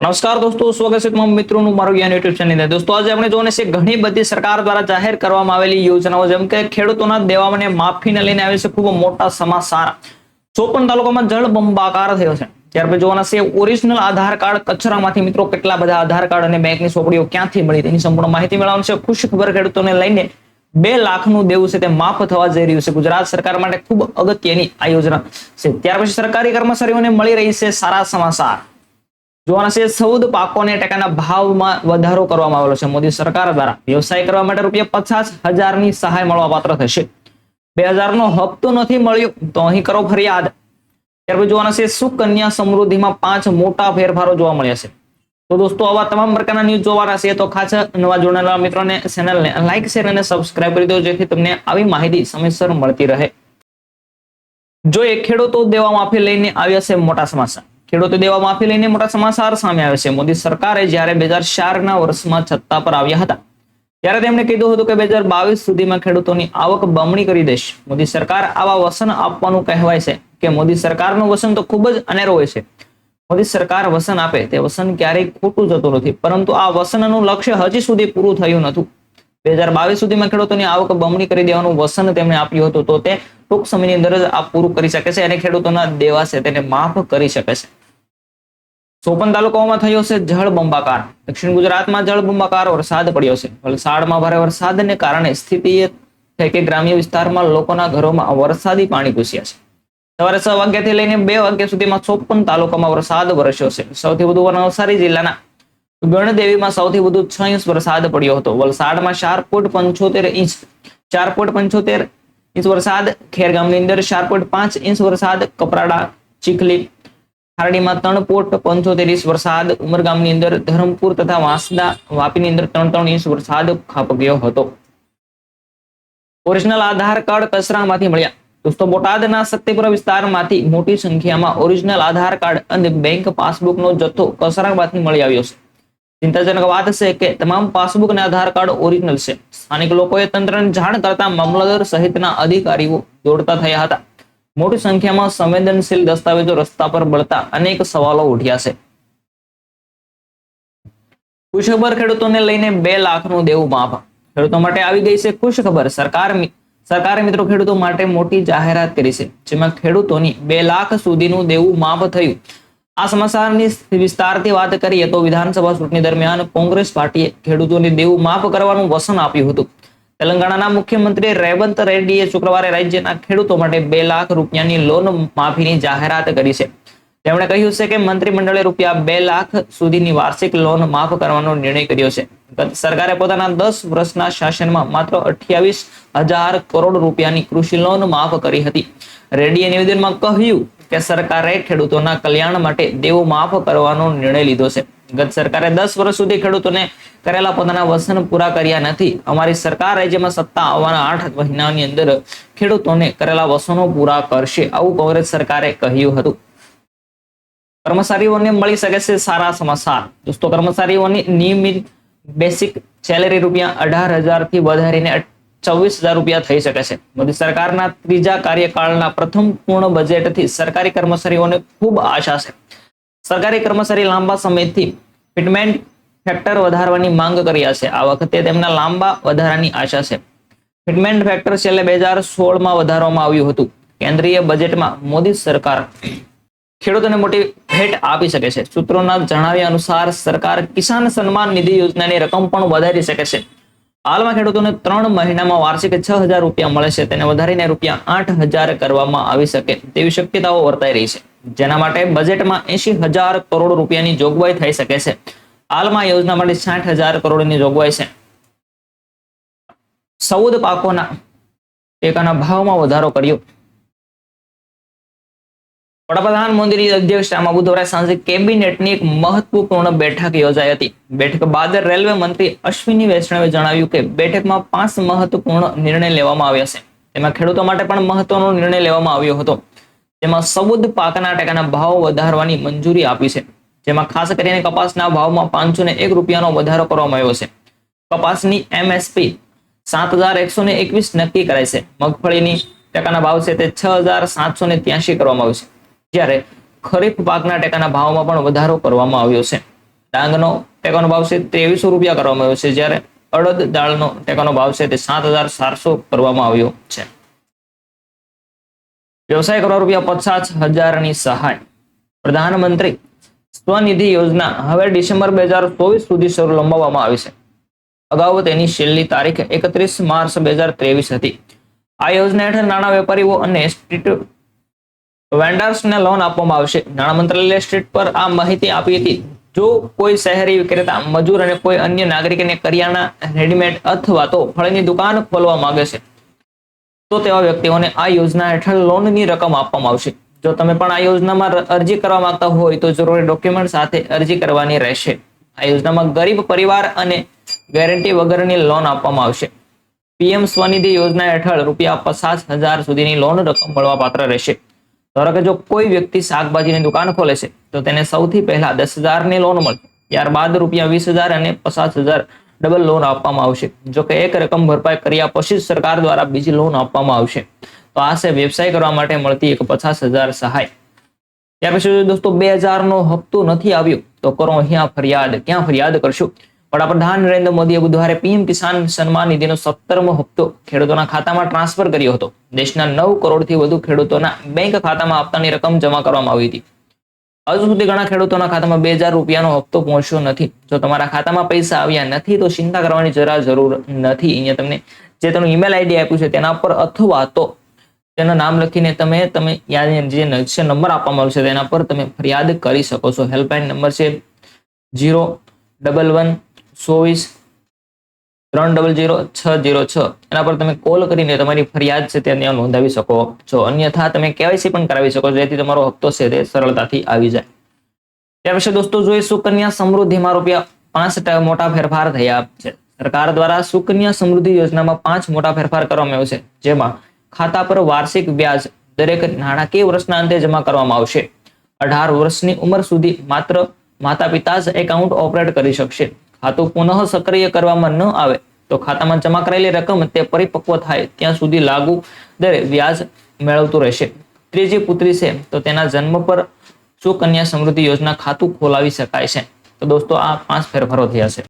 નમસ્કાર દોસ્તો, સ્વાગત છે તમામ મિત્રોનું મારું જ્ઞાન યુટ્યુબ ચેનલ દોસ્તો, આજે આપણે જોવાને છે ઘણી બધી સરકાર દ્વારા જાહેર કરવામાં આવેલી યોજનાઓ, જેમ કે ખેડૂતોના દેવાઓને માફીને લઈને આવે છે ખૂબ મોટા સમાચાર. ચોપન તાલુકામાં જળ બંબાકાર થયો છે, ત્યાર પછી જોવાના છે ઓરિજિનલ આધાર કાર્ડ કચરામાંથી મિત્રો કેટલા બધા આધાર કાર્ડ અને બેંકની ચોપડીઓ ક્યાંથી મળી તેની સંપૂર્ણ માહિતી મેળવવાની છે. ખુશ ખબર ખેડૂતોને લઈને બે લાખનું દેવું છે તે માફ થવા જઈ રહ્યું છે. ગુજરાત સરકાર માટે ખૂબ અગત્યની આ યોજના છે. ત્યાર પછી સરકારી કર્મચારીઓને મળી રહી છે સારા સમાચાર. જોવાના છે ચૌદ પાકોને ટેકાના ભાવમાં વધારો કરવામાં આવેલો છે. મોદી સરકાર દ્વારા વ્યવસાય કરવા માટે રૂપિયા પચાસ હજારની સહાય મળવા પાત્ર થશે. બે હજારનો હપ્તો નથી મળ્યો, તો અહીં કરો ફરિયાદ. ત્યારબાદ જોવાના છે, સુકન્યા સમૃદ્ધિમાં પાંચ મોટા ફેરફારો જોવા મળ્યા છે. તો દોસ્તો, આવા તમામ પ્રકારના ન્યૂઝ જોવાના છે, તો ખાસ નવા જોડાયેલા મિત્રોને ચેનલને લાઈક શેર અને સબસ્ક્રાઇબ કરી દો જેથી તમને આવી માહિતી સમયસર મળતી રહે. જો એ ખેડૂતો દેવા માફી લઈને આવ્યા છે, મોટા સમાચાર. ખેડૂતો દેવા માફી લઈને મોટા સમાચાર સામે આવે છે. મોદી સરકારે જ્યારે બે હજાર ચારના વર્ષમાં સત્તા પર આવ્યા હતા, ત્યારે તેમણે કીધું હતું કે બે હજાર બાવીસ સુધીમાં ખેડૂતોની આવક બમણી કરી દેશે. મોદી સરકાર આવા વસન આપવાનું કહેવાય છે કે મોદી સરકારનું વસન તો ખૂબ જ અનેરો હોય છે. મોદી સરકાર વસન આપે તે વસન ક્યારેય ખોટું જતું નથી, પરંતુ આ વસનનું લક્ષ્ય હજી સુધી પૂરું થયું નતું બે હજાર બાવીસ સુધીમાં ખેડૂતોની આવક બમણી કરી દેવાનું વસન તેમણે આપ્યું હતું તો તે ટૂંક સમયની અંદર જ આ પૂરું કરી શકે છે અને ખેડૂતોના દેવા છે તેને માફ કરી શકે છે. ચોપન તાલુકાઓમાં થયો છે જળ બંબાકાર. દક્ષિણ ગુજરાતમાં જળ બંબાકાર વરસાદ પડ્યો છે. વલસાડમાં ભારે વરસાદને કારણે સ્થિતિ એ કે ગ્રામ્ય વિસ્તારમાં લોકોના ઘરોમાં વરસાદી પાણી ઘૂસ્યા છે. સવારે છ વાગ્યાથી લઈને બે વાગ્યા સુધીમાં ચોપન તાલુકામાં વરસાદ વરસ્યો છે. સૌથી વધુ નવસારી જિલ્લાના ગણદેવીમાં સૌથી વધુ છ ઇંચ વરસાદ પડ્યો હતો. વલસાડમાં ચાર પોઈન્ટ પંચોતેર ઇંચ, ચાર પોઈન્ટ પંચોતેર ઇંચ વરસાદ, ખેરગામની અંદર ચાર પોઈન્ટ પાંચ ઇંચ વરસાદ, કપરાડા, ચીખલી ખારડીમાં ત્રણ પોટ, પંચોતેર ઇંચ વરસાદ, ઉમરગામની અંદર ધરમપુર તથા વાંસદા, વાપીની અંદર ત્રણ ત્રણ ઇંચ વરસાદ ખાબક્યો હતો. ઓરિજિનલ આધાર કાર્ડ કચરામાંથી મળ્યા. દોસ્તો, બોટાદના સત્યપુરા વિસ્તારમાંથી મોટી સંખ્યામાં ઓરિજિનલ આધાર કાર્ડ અને બેંક પાસબુકનો જથ્થો કચરામાંથી મળી આવ્યો છે. ચિંતાજનક વાત છે કે તમામ પાસબુક અને આધાર કાર્ડ ઓરિજિનલ છે. સ્થાનિક લોકોએ તંત્રને જાણ કરતા મામલતદાર સહિતના અધિકારીઓ દોડતા થયા હતા. મોટી સંખ્યામાં સંવેદનશીલ દસ્તાવેજો રસ્તા પર બળતા અનેક સવાલો ઉઠ્યા છે. ખુશખબર ખેડૂતોને લઈને બે લાખનું દેવું માફ. ખેડૂતો માટે આવી ગઈ છે ખુશખબર. સરકાર સરકારે મિત્રો ખેડૂતો માટે મોટી જાહેરાત કરી છે, જેમાં ખેડૂતોની બે લાખ સુધીનું દેવું માફ થયું. આ સમાચારની વિસ્તારથી વાત કરીએ તો વિધાનસભા ચૂંટણી દરમિયાન કોંગ્રેસ પાર્ટીએ ખેડૂતોને દેવું માફ કરવાનું વસન આપ્યું હતું. તેલંગાણાના મુખ્યમંત્રી રેવંત રેડ્ડીએ શુક્રવારે રાજ્યના ખેડૂતો માટે બે લાખ રૂપિયાની લોન માફીની જાહેરાત કરી છે. તેમણે કહ્યું છે કે મંત્રીમંડળે રૂપિયા બે લાખ સુધીની વાર્ષિક લોન માફ કરવાનો નિર્ણય કર્યો છે. ગત સરકારે પોતાના દસ વર્ષના શાસનમાં માત્ર અઠ્યાવીસ હજાર કરોડ રૂપિયાની કૃષિ લોન માફ કરી હતી. રેડ્ડીએ નિવેદનમાં કહ્યું કે સરકારે ખેડૂતોના કલ્યાણ માટે દેવો માફ કરવાનો નિર્ણય લીધો છે. ગત સરકારે દસ વર્ષ સુધી ખેડૂતોને કરેલા પોતાના વસન પૂરા કર્યા નથી. અમારી સરકાર રાજ્યમાં સત્તા આવવાના આઠ મહિનાની અંદર ખેડૂતોને કરેલા વસનો પૂરા કરશે આવું કોંગ્રેસ સરકારે કહ્યું હતું. કર્મચારીઓને મળી શકે છે સારા સમાચાર. દોસ્તો, કર્મચારીઓની નિયમિત બેસિક સેલેરી રૂપિયા અઢાર હજારથી વધારીને ચોવીસ હજાર રૂપિયા થઈ શકે છે. મોદી સરકારના ત્રીજા કાર્યકાળના પ્રથમ પૂર્ણ બજેટથી સરકારી કર્મચારીઓને ખૂબ આશા છે. સરકારી કર્મચારી લાંબા સમયથી ફિટમેન્ટ ફેક્ટર વધારવાની માંગ કર્યા છે. આ વખતે તેમના લાંબા વધારાની આશા છે. ફિટમેન્ટ ફેક્ટર છેલ્લે બે હજાર સોળમાં વધારવામાં આવ્યું હતું. કેન્દ્રીય બજેટમાં મોદી સરકાર ખેડૂતોને મોટી ભેટ આપી શકે છે. સૂત્રોના જણાવ્યા અનુસાર સરકાર કિસાન સન્માન નિધિ યોજનાની રકમ પણ વધારી શકે છે. હાલમાં ખેડૂતોને ત્રણ મહિનામાં વાર્ષિક છ હજાર રૂપિયા મળે છે. તેને વધારીને રૂપિયા આઠ હજાર કરવામાં આવી શકે તેવી શક્યતાઓ વર્તાઈ રહી છે. જેના માટે બજેટમાં એસી હજાર કરોડ રૂપિયાની જોગવાઈ થઈ શકે છે. હાલમાં યોજના માટે સાઠ હજાર કરોડની જોગવાઈ છે. સૌદ પાકોના ટેકાના ભાવમાં વધારો કર્યો. વડાપ્રધાન મોદીની અધ્યક્ષતામાં બુધવારે સાંજે કેબિનેટની એક મહત્વપૂર્ણ બેઠક યોજાઈ હતી. બેઠક બાદ રેલવે મંત્રી અશ્વિની વૈષ્ણવે જણાવ્યું કે બેઠકમાં પાંચ મહત્વપૂર્ણ નિર્ણય લેવામાં આવ્યા છે. તેમાં ખેડૂતો માટે પણ મહત્વનો નિર્ણય લેવામાં આવ્યો હતો. તેમાં સૌદ પાકના ટેકાના ભાવ વધારવાની મંજૂરી આપી છે. જેમાં ખાસ કરીને કપાસના ભાવમાં પાંચસો ને એક રૂપિયાનો વધારો કરવામાં આવ્યો છે. કપાસની એમએસપી સાત હજાર એકસો ને એકવીસ નક્કી કરાય છે. મગફળીની ટેકાના ભાવ છે તે છ હજાર સાતસો ને ત્યાસી કરવામાં આવ્યું છે. જ્યારે ખરીફ પાકના ટેકાના ભાવમાં પણ વધારો કરવામાં આવ્યો છે. ડાંગનો ટેકાનો ભાવ છે ત્રેવીસો રૂપિયા કરવામાં આવ્યો છે. જ્યારે અડદ દાળનો ટેકાનો ભાવ છે તે સાત હજાર સાતસો કરવામાં આવ્યો છે. વ્યવસાય કરવા રૂપિયા પચાસ હજારની સહાય. પ્રધાનમંત્રી સ્વનિધિ યોજના હવે ડિસેમ્બર બે હજાર ચોવીસ સુધી શરૂ લંબાવવામાં આવી છે. અગાઉ તેની છેલ્લી તારીખ એકત્રીસ માર્ચ બે હજાર ત્રેવીસ હતી. આ યોજના હેઠળ નાના વેપારીઓ અને સ્ટ્રીટ વેન્ડર્સને લોન આપવામાં આવશે. નાણાં મંત્રાલયે સ્ટ્રીટ પર આ માહિતી આપી હતી. જો કોઈ શહેરી વિક્રેતા, મજૂર અને કોઈ અન્ય નાગરિકને કરિયાણા રેડીમેડ અથવા તો ફળની દુકાન ખોલવા માંગે છે તો તેવા વ્યક્તિઓને આ યોજના હેઠળ લોનની રકમ આપવામાં આવશે. જો તમે પણ આ યોજનામાં અરજી કરવા માંગતા હોય તો જરૂરી ડોક્યુમેન્ટ સાથે અરજી કરવાની રહેશે. આ યોજનામાં ગરીબ પરિવાર અને ગેરંટી વગરની લોન આપવામાં આવશે. પીએમ સ્વનિધિ યોજના હેઠળ રૂપિયા પચાસ હજાર સુધીની લોન રકમ મળવાપાત્ર રહેશે. ધારો કે જો કોઈ વ્યક્તિ શાકભાજીની દુકાન ખોલે છે, તો તેને સૌથી પહેલા દસ હજારની લોન મળશે. ત્યારબાદ રૂપિયા વીસ હજાર અને પચાસ હજાર ડબલ લોન આપવામાં આવશે. જો કે એક રકમ ભરપાઈ કર્યા પછી સરકાર દ્વારા બીજી લોન આપવામાં આવશે. તો આ છે વ્યવસાય કરવા માટે મળતી એક પચાસ હજાર સહાય. ત્યાર પછી દોસ્તો બે નો હપ્તો નથી આવ્યો, તો કરો અહીંયા ફરિયાદ. ક્યાં ફરિયાદ કરશો? વડાપ્રધાન નરેન્દ્ર મોદીએ બુધવારે પીએમ કિસાન સન્માન નિધિનો સત્તરમો હપ્તો ખેડૂતોના ખાતામાં ટ્રાન્સફર કર્યો હતો. દેશના નવ કરોડથી વધુ ખેડૂતોના બેંક ખાતામાં હપ્તાની રકમ જમા કરવામાં આવી હતી. હજુ સુધી ઘણા ખેડૂતોના ખાતામાં બે હજાર રૂપિયાનો હપ્તો પહોંચ્યો નથી. જો તમારા ખાતામાં પૈસા આવ્યા નથી, તો ચિંતા કરવાની જરા જરૂર નથી. અહીંયા તમને જે તેનું ઈમેલ આઈડી આપ્યું છે, તેના પર અથવા તો તેનું નામ લખીને તમે તમે જે નંબર આપવામાં આવ્યો છે, તેના પર તમે ફરિયાદ કરી શકો છો. હેલ્પલાઇન નંબર છે જીરો ડબલ વન ચોવીસ ત્રણ ડબલ જીરો છ જીરો છ. એના પર તમે કોલ કરીને તમારી ફરિયાદ છે તે નોંધાવી શકો છો. અન્યથા તમે કેવાયસી પણ કરાવી શકો છો, જેથી તમારો હપ્તો છે તે સરળતાથી આવી જાય. ત્યાર પછી દોસ્તો જોઈએ સુકન્યા સમૃદ્ધિમાં રૂપિયા પાંચ મોટા ફેરફાર થયા છે. સરકાર દ્વારા સુકન્યા સમૃદ્ધિ યોજનામાં પાંચ મોટા ફેરફાર કરવામાં આવ્યો છે, જેમાં ખાતા પર વાર્ષિક વ્યાજ દરેક નાણાકીય વર્ષના અંતે જમા કરવામાં આવશે. અઢાર વર્ષની ઉંમર સુધી માત્ર માતા પિતા જ એકાઉન્ટ ઓપરેટ કરી શકશે. ખાતું પુનઃ સક્રિય કરવામાં ન આવે. તો ખાતામાં જમા કરેલી રકમ તે પરિપક્વ થાય ત્યાં સુધી લાગુ દરે વ્યાજ મેળવતું રહેશે. ત્રીજી પુત્રી છે, તો તેના જન્મ પર સુકન્યા સમૃદ્ધિ યોજના ખાતું ખોલાવી શકાય છે. તો દોસ્તો, આ પાંચ ફેરફારો થયા છે.